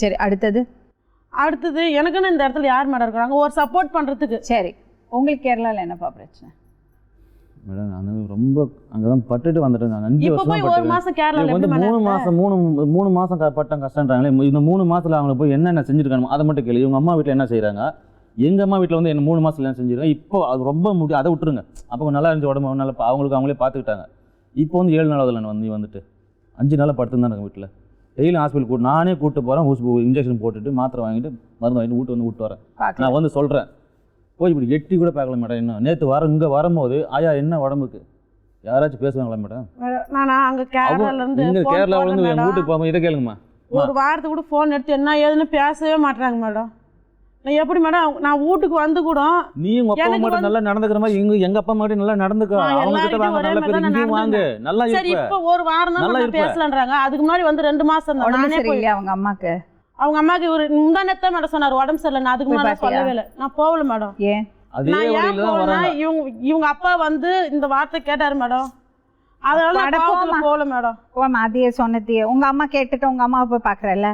சரி அடுத்தது? அடுத்தது எனக்குன்னு இந்த இடத்துல யார் மேடம் இருக்கிறாங்க? ஒரு சப்போர்ட் பண்ணுறதுக்கு சரி உங்களுக்கு கேரளால என்னப்பா பிரச்சனை? மேடம் நான் ரொம்ப அங்கே தான் பட்டுட்டு வந்துட்டேன். நான் அஞ்சு இப்போ வருஷமா போய் ஒரு பட்டுட்டேன் மாசம் கேரளால இவங்க எப்படி வந்து மூணு மாசம் மூணு மூணு மாசம் க- பட்டம் கஷ்டன்றாங்களே இந்த மூணு மாசத்துல அவங்க போய் என்னென்ன செஞ்சிருக்காங்க அதை மட்டும் கேளு. இவங்க அம்மா வீட்டில் என்ன செய்றாங்க எங்க அம்மா வீட்டில் வந்து என்ன மூணு மாசத்துல என்ன செஞ்சிருக்காங்க இப்போ அது ரொம்ப முடி அதை விட்டுருங்க. அப்போ நல்லா இருந்துச்சு உடம்பு நல்லா அவங்களுக்கு அவங்களே பார்த்துக்கிட்டாங்க. இப்போ வந்து ஏழு நாள் அதில் வந்து வந்துட்டு. அஞ்சு நாளாக படுத்துருந்தாங்க எங்கள் வீட்டில் டெய்லி ஹாஸ்பிட்டல் கூட்டு நானே கூட்டு போகிறேன் ஊசி இன்ஜெக்ஷன் போட்டுட்டு மாத்திரை வாங்கிட்டு மருந்து வாங்கிட்டு வீட்டு வந்து விட்டு வரேன். நான் வந்து சொல்கிறேன் போய் இப்படி எட்டி கூட பார்க்கல மேடம் இன்னும் நேற்று வர இங்கே வரும்போது ஆயா என்ன உடம்புக்கு? யாராச்சும் பேசுவாங்களா மேடம்? நானா அங்க கேரளால இருந்து இங்கே phone கேரளாவில் போடுறேன் இருந்து என். வீட்டுக்கு போகும்போது இதை கேளுங்கம்மா. ஒரு வாரத்துக்கு கூட ஃபோன் எடுத்து என்ன ஏதுன்னு பேசவே மாட்றாங்க மேடம். நான் எப்படி மேடம் நான் வீட்டுக்கு வந்து கூட நீ உங்க அப்பா மட்டும் நல்லா நடந்துக்கிற மாதிரி எங்க எங்க அப்பா மட்டும் நல்லா நடந்துக்கோ. அவங்க கிட்ட வாங்க ஒரே நல்ல மாதிரி பேர் இங்கேயும் வாங்க. நல்லா சரி இப்போ ஒரு வாரம் தான் நல்லா. பேசலன்றாங்க. அதுக்கு முன்னாடி வந்து ரெண்டு மாசம் தான். நானே போய் சரியில்லையா அவங்க அம்மாக்கு? அவங்க அம்மாக்கு இவர் முந்தானத்தான் மேடம் சொன்னார் உடம்பு சரியில்லை நான் அதுக்கு முன்னாடி? சொல்லவே இல்லை. நான் போகல மேடம். ஏன்? அதே வழியில தான் வராங்க. இவங்க இவங்க அப்பா வந்து இந்த வார்த்தை கேட்டாரு மேடம். அதனால. போகல மேடம். போமா அதையே சொன்னதையே. உங்க அம்மா கேட்டுட்டு உங்க அம்மாவை போய் பார்க்குறல்ல